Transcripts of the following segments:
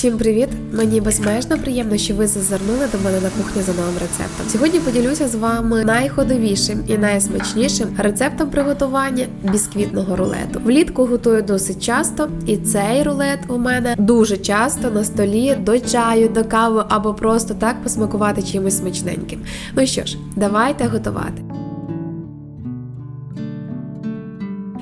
Всім привіт! Мені безмежно приємно, що ви зазирнули до мене на кухню за новим рецептом. Сьогодні поділюся з вами найходовішим і найсмачнішим рецептом приготування бісквітного рулету. Влітку готую досить часто, і цей рулет у мене дуже часто на столі до чаю, до кави або просто так посмакувати чимось смачненьким. Ну що ж, давайте готувати.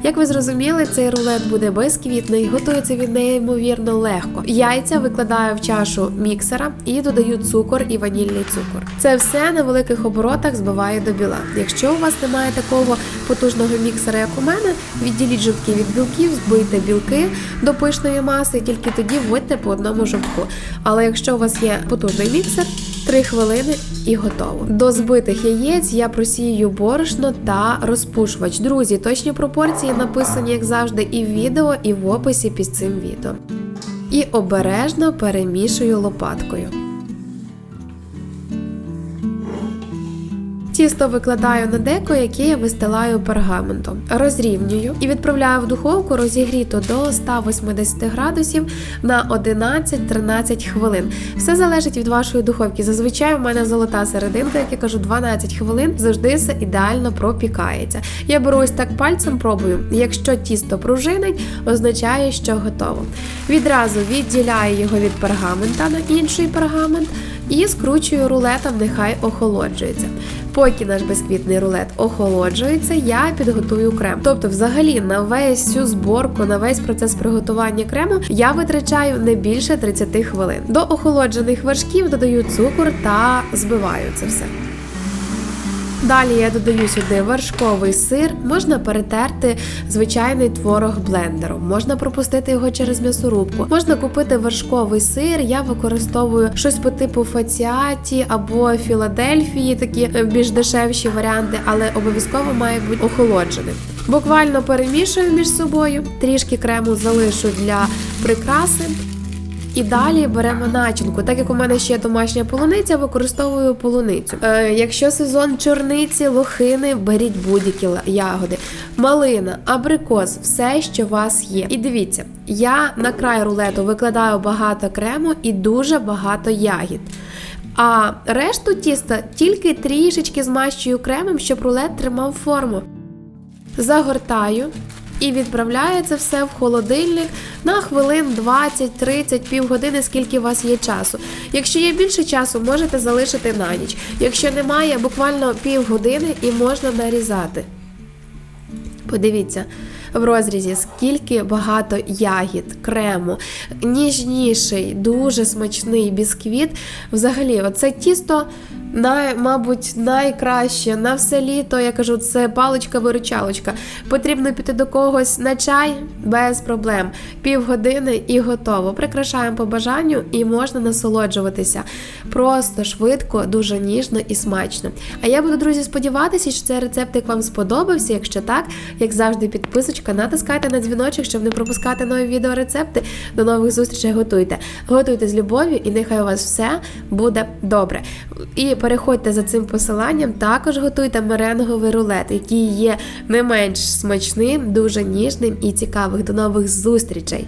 Як ви зрозуміли, цей рулет буде безквітний, готується він неймовірно легко. Яйця викладаю в чашу міксера і додаю цукор і ванільний цукор. Це все на великих оборотах збиваю до біла. Якщо у вас немає такого потужного міксера, як у мене, відділіть жовтки від білків, збийте білки до пишної маси, і тільки тоді вводьте по одному жовтку. Але якщо у вас є потужний міксер, 3 хвилини і готово. До збитих яєць я просію борошно та розпушувач. Друзі, точні пропорції написані, як завжди, і в відео, і в описі під цим відео. І обережно перемішую лопаткою. Тісто викладаю на деко, яке я вистилаю пергаментом. Розрівнюю і відправляю в духовку розігріту до 180 градусів на 11-13 хвилин. Все залежить від вашої духовки. Зазвичай у мене золота серединка, як я кажу, 12 хвилин завжди все ідеально пропікається. Я беру ось так пальцем, пробую. Якщо тісто пружинить, означає, що готово. Відразу відділяю його від пергамента на інший пергамент і скручую рулетом, нехай охолоджується. Поки наш безквітний рулет охолоджується, я підготую крем. Тобто, взагалі, на весь цю зборку, на весь процес приготування крему я витрачаю не більше 30 хвилин. До охолоджених вершків додаю цукор та збиваю це все. Далі я додаю сюди вершковий сир, можна перетерти звичайний творог блендером, можна пропустити його через м'ясорубку, можна купити вершковий сир. Я використовую щось по типу фаціаті або Філадельфії, такі е, більш дешевші варіанти, але обов'язково має бути охолодженим. Буквально перемішую між собою, трішки крему залишу для прикраси. І далі беремо начинку. Так як у мене ще є домашня полуниця, використовую полуницю. Е, якщо сезон чорниці, лохини, беріть будь-які ягоди, малина, абрикос, все, що у вас є. І дивіться, я на край рулету викладаю багато крему і дуже багато ягід. А решту тіста тільки трішечки змащую кремом, щоб рулет тримав форму загортаю і відправляє це все в холодильник на хвилин 20-30, півгодини, скільки у вас є часу. Якщо є більше часу, можете залишити на ніч. Якщо немає, буквально півгодини і можна нарізати. Подивіться в розрізі, скільки багато ягід, крему, ніжніший, дуже смачний бісквіт. Взагалі, оце тісто. Най, мабуть, найкраще на все літо, я кажу, це паличка-виручалочка. Потрібно піти до когось на чай без проблем. Півгодини і готово. Прикрашаємо по бажанню і можна насолоджуватися. Просто швидко, дуже ніжно і смачно. А я буду, друзі, сподіватися, що цей рецептик вам сподобався. Якщо так, як завжди, підписочка, натискайте на дзвіночок, щоб не пропускати нові відеорецепти. До нових зустрічей готуйте. Готуйте з любов'ю, і нехай у вас все буде добре. І переходьте за цим посиланням, також готуйте меренговий рулет, який є не менш смачним, дуже ніжним і цікавим. До нових зустрічей!